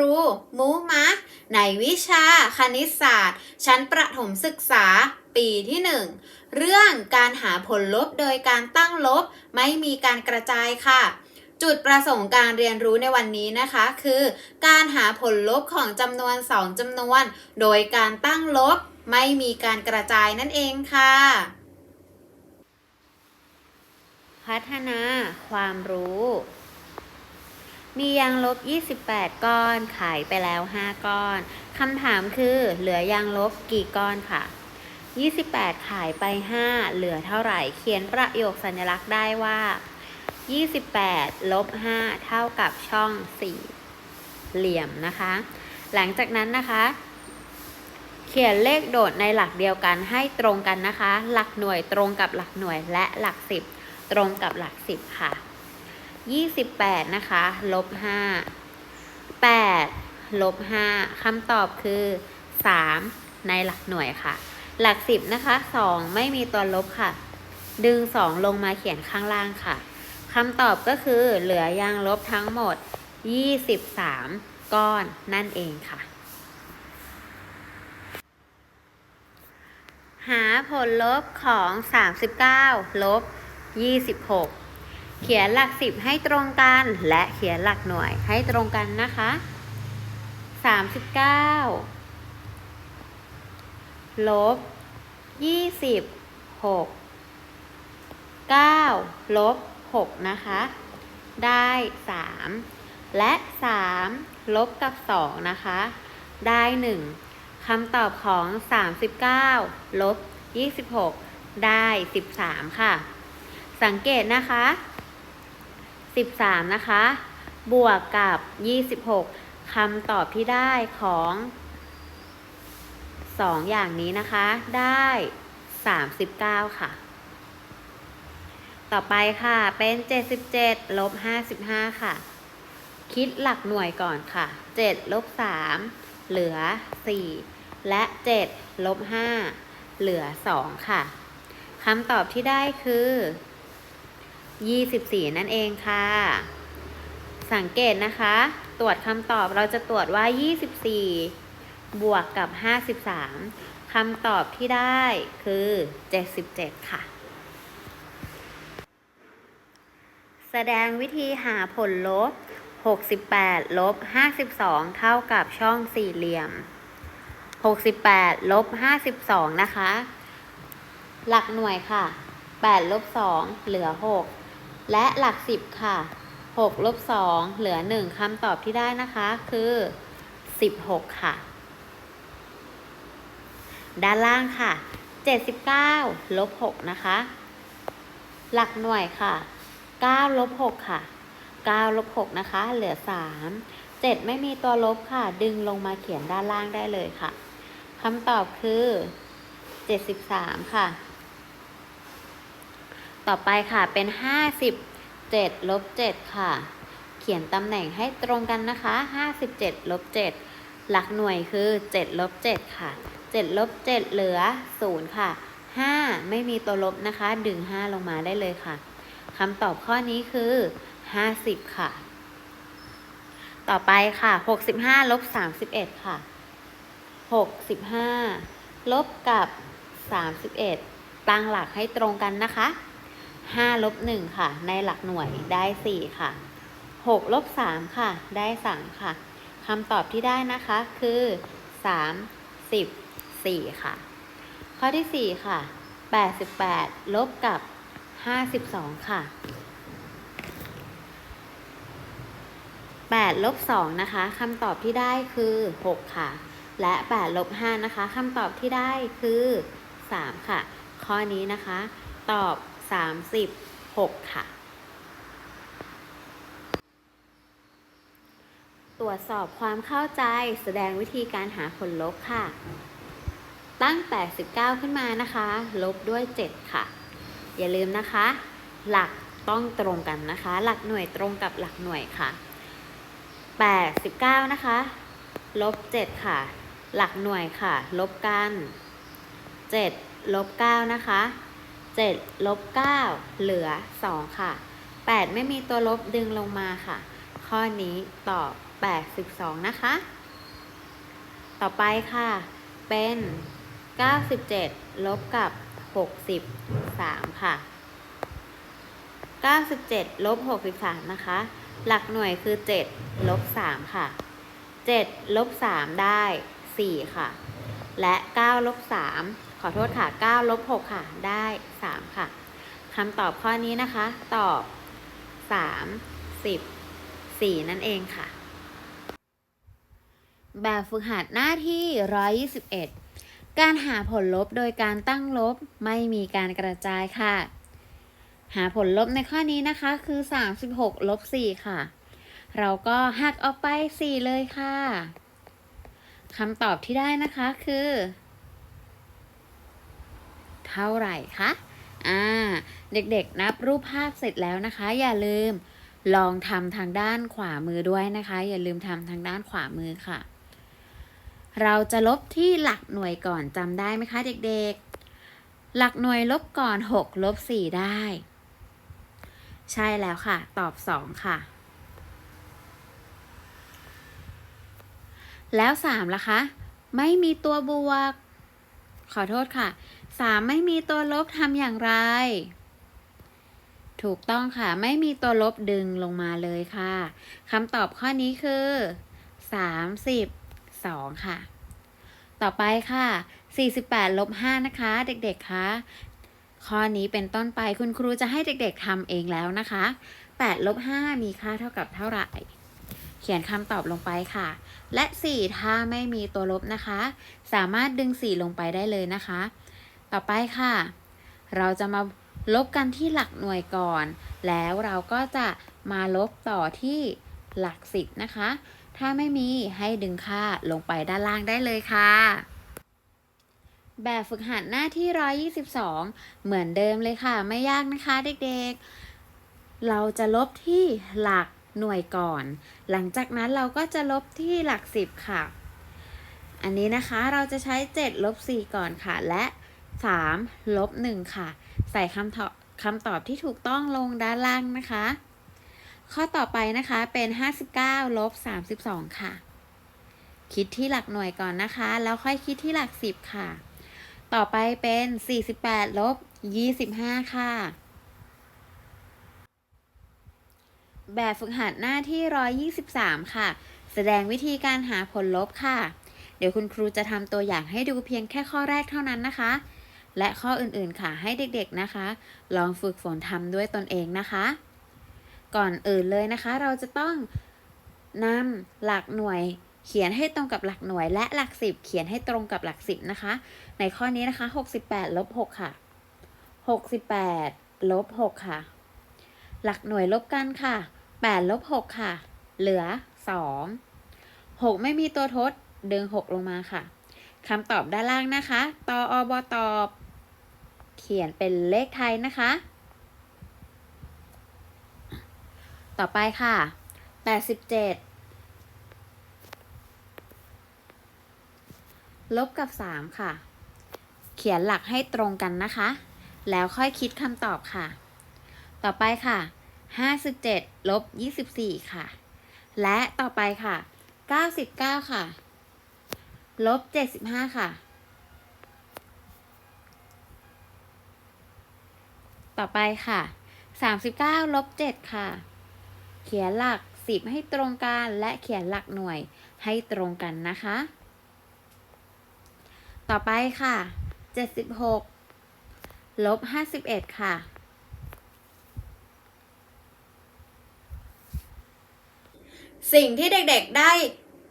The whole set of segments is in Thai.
ครู มูมะในวิชาคณิตศาสตร์ ชั้นประถมศึกษาปีที่ 1 เรื่องการหาผลลบโดยการตั้งลบ ไม่มีการกระจายค่ะ จุดประสงค์การเรียนรู้ในวันนี้นะคะ คือ การหาผลลบของจำนวน 2จำนวน โดยการตั้งลบ ไม่มีการกระจายนั่นเองค่ะพัฒนาความรู้ มียางลบ 28 ก้อน ขายไปแล้ว 5 ก้อน คำถามคือเหลือยางลบกี่ก้อนค่ะ 28 ขายไป 5 เหลือเท่าไหร่ เขียนประโยคสัญลักษณ์ได้ว่า 28 ลบ 5 เท่ากับช่อง 4 เหลี่ยมนะคะ หลังจากนั้นนะคะ เขียนเลขโดดในหลักเดียวกันให้ตรงกันนะคะ หลักหน่วยตรงกับหลักหน่วยและหลัก 10 ตรงกับหลัก 10 ค่ะ 28 นะคะลบ5 8ลบ5คำตอบคือ 3 ในหลักหน่วยค่ะ หลัก 10 นะคะ 2 ไม่มีตัวลบค่ะ ดึง 2 ลงมาเขียนข้างล่างค่ะคำตอบก็คือเหลือยางลบทั้งหมด 23 ก้อนนั่นเองค่ะ หาผลลบของ 39 ลบ 26 เขียนหลักสิบให้ตรงกัน และเขียนหลักหน่วยให้ตรงกันนะคะ39ลบ26 9ลบ6นะคะ ได้3และ3ลบกับ2นะคะ ได้1คำตอบของ 39 ลบ 26 ได้ 13 ค่ะ สังเกตนะคะ 13 นะคะ บวกกับ 26คำตอบที่ได้ของ 2 อย่างนี้นะคะ ได้ 39 ค่ะ ต่อไปค่ะ เป็น 77ลบ55 ค่ะ คิดหลักหน่วยก่อนค่ะ 7ลบ3เหลือ 4 และ 7ลบ5เหลือ 2 ค่ะคำตอบที่ได้คือ 24 นั่นเองค่ะ สังเกตนะคะ ตรวจคำตอบเราจะตรวจว่า 24 บวกกับ 53คำตอบที่ได้คือ 77 ค่ะ แสดงวิธีหาผลลบ 68 ลบ 52 เท่ากับช่องสี่เหลี่ยม 68 ลบ 52 นะคะ หลักหน่วยค่ะ8ลบ2เหลือ 6 และหลัก 10 ค่ะ6ลบ2เหลือ 1คำตอบที่ได้นะคะคือ 16 ค่ะ ด้านล่างค่ะ 79ลบ6นะคะ หลักหน่วยค่ะ9ลบ6ค่ะ9ลบ6นะคะ เหลือ 3 7 ไม่มีตัวลบค่ะ ดึงลงมาเขียนด้านล่างได้เลยค่ะคำตอบคือ 73 ค่ะ ต่อไปค่ะเป็น 57ลบ7ค่ะ เขียนตำแหน่งให้ตรงกันนะคะ 57ลบ7หลักหน่วยคือ 7ลบ7ค่ะ 7ลบ7เหลือ 0 ค่ะ 5 ไม่มีตัวลบนะคะ ดึง 5 ลงมาได้เลยค่ะคำตอบข้อนี้คือ 50 ค่ะ ต่อไปค่ะ 65ลบ31 ค่ะ 65ลบกับ 31ตั้งหลักให้ตรงกันนะคะ 5ลบ1ค่ะ ในหลักหน่วยได้ 4 ค่ะ6ลบ3ค่ะ ได้ 3 ค่ะคำตอบที่ได้นะคะคือ 3 10 4 ค่ะ ข้อที่ 4 ค่ะ 88 ลบกับ 52 ค่ะ 8 ลบ 2 นะคะคำตอบที่ได้คือ 6 ค่ะ และ 8 ลบ 5 นะคะคำตอบที่ได้คือ 3 ค่ะ ข้อนี้นะคะ ตอบ 36 ค่ะ ตรวจสอบความเข้าใจแสดงวิธีการหาผลลบค่ะ ตั้ง89ขึ้นมานะคะ ลบด้วย 7 ค่ะ อย่าลืมนะคะ หลักต้องตรงกันนะคะ หลักหน่วยตรงกับหลักหน่วยค่ะ89 นะคะ ลบ 7 ค่ะ หลักหน่วยค่ะ ลบกัน 7 ลบ 9 นะคะ 7ลบ9เหลือ 2 ค่ะ 8 ไม่มีตัวลบดึงลงมาค่ะ ข้อนี้ตอบ 82 นะคะ ต่อไปค่ะ เป็น 97 ลบกับ 63 ค่ะ 97 ลบ 63 นะคะ หลักหน่วยคือ 7 ลบ 3 ค่ะ 7 ลบ 3 ได้ 4 ค่ะ และ 9 ลบ 3 ขอโทษค่ะ9ลบ6ค่ะ ได้ 3 ค่ะคำตอบข้อนี้นะคะ ตอบ 3 10 4 นั่นเองค่ะ แบบฝึกหัดหน้าที่ 121 การหาผลลบโดยการตั้งลบไม่มีการกระจายค่ะ หาผลลบในข้อนี้นะคะคือ 36ลบ4ค่ะ เราก็หักออกไป 4 เลยค่ะคำตอบที่ได้นะคะคือ เท่าไหร่คะอ่าเด็กๆนับรูปภาพเสร็จแล้วนะคะ อย่าลืมลองทำทางด้านขวามือด้วยนะคะ อย่าลืมทำทางด้านขวามือค่ะ เราจะลบที่หลักหน่วยก่อนจำได้ไหมคะเด็กๆ หลักหน่วยลบก่อน 6 ลบ 4 ได้ ใช่แล้วค่ะ ตอบ 2 ค่ะ แล้ว3ล่ะคะ ไม่มีตัวบวก ขอโทษค่ะ 3 ไม่มีตัวลบทำอย่างไร ถูกต้องค่ะ ไม่มีตัวลบดึงลงมาเลยค่ะคำตอบข้อนี้คือ 32 ค่ะ ต่อไปค่ะ 48ลบ5นะคะ เด็กๆคะข้อนี้เป็นต้นไปคุณครูจะให้เด็กๆทำเองแล้วนะคะ8ลบ5มีค่าเท่ากับเท่าไหร่ เขียนคำตอบลงไปค่ะ และ 4 ถ้าไม่มีตัวลบนะคะ สามารถดึง 4 ลงไปได้เลยนะคะ ต่อไปค่ะ เราจะมาลบกันที่หลักหน่วยก่อน แล้วเราก็จะมาลบต่อที่หลักสิบนะคะ ถ้าไม่มีให้ดึงค่าลงไปด้านล่างได้เลยค่ะ แบบฝึกหัดหน้าที่ 122 เหมือนเดิมเลยค่ะ ไม่ยากนะคะเด็กๆ เราจะลบที่หลักหน่วยก่อน หลังจากนั้นเราก็จะลบที่หลักสิบค่ะ อันนี้นะคะเราจะใช้ 7 ลบ 4 ก่อนค่ะ และ 3 ลบ 1 ค่ะ ใส่คำตอบคำตอบที่ถูกต้องลงด้านล่างนะคะ ข้อต่อไปนะคะเป็น 59 ลบ 32 ค่ะ คิดที่หลักหน่วยก่อนนะคะ แล้วค่อยคิดที่หลัก 10 ค่ะ ต่อไปเป็น 48 ลบ 25 ค่ะ แบบฝึกหัดหน้าที่ 123 ค่ะ แสดงวิธีการหาผลลบค่ะเดี๋ยวคุณครูจะทำตัวอย่างให้ดูเพียงแค่ข้อแรกเท่านั้นนะคะ และข้ออื่นๆค่ะให้เด็กๆนะคะ ลองฝึกฝนทำด้วยตนเองนะคะ ก่อนอื่นเลยนะคะ เราจะต้องนำหลักหน่วยเขียนให้ตรงกับหลักหน่วยและหลักสิบเขียนให้ตรงกับหลักสิบนะคะ ในข้อนี้นะคะ 68ลบ6ค่ะ 68ลบ6ค่ะ หลักหน่วยลบกันค่ะ8ลบ6ค่ะ เหลือ 2 6 ไม่มีตัวทด ดึง 6 ลงมาค่ะคำตอบด้านล่างนะคะ ตออบตอบ เขียนเป็นเลขไทยนะคะ ต่อไปค่ะ 87 ลบกับ 3 ค่ะ เขียนหลักให้ตรงกันนะคะ แล้วค่อยคิดคำตอบค่ะ ต่อไปค่ะ 57 ลบ 24 ค่ะ และต่อไปค่ะ 99 ค่ะ ลบ 75 ค่ะ ต่อไปค่ะ 39ลบ7ค่ะ เขียนหลัก 10 ให้ตรงกันและเขียนหลักหน่วยให้ตรงกันนะคะ ต่อไปค่ะ 76ลบ51 ค่ะสิ่งที่เด็กๆได้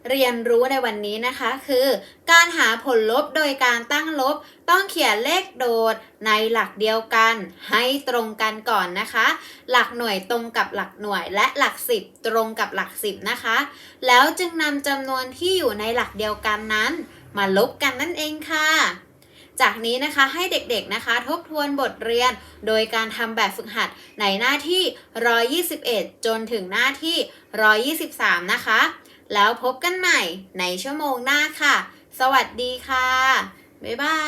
เรียนรู้ในวันนี้นะคะคือ การหาผลลบโดยการตั้งลบ ต้องเขียนเลขโดดในหลักเดียวกัน ให้ตรงกันก่อนนะคะ หลักหน่วยตรงกับหลักหน่วยและหลักสิบตรงกับหลักสิบนะคะ แล้วจึงนำจำนวนที่อยู่ในหลักเดียวกันนั้น มาลบกันนั่นเองค่ะจากนี้นะคะให้เด็กๆนะคะทบทวนบทเรียน โดยการทำแบบฝึกหัดในหน้าที่ 121 จนถึงหน้าที่ 123 นะคะ แล้วพบกันใหม่ในชั่วโมงหน้าค่ะ สวัสดีค่ะ บ๊ายบา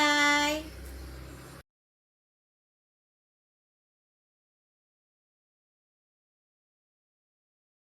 ย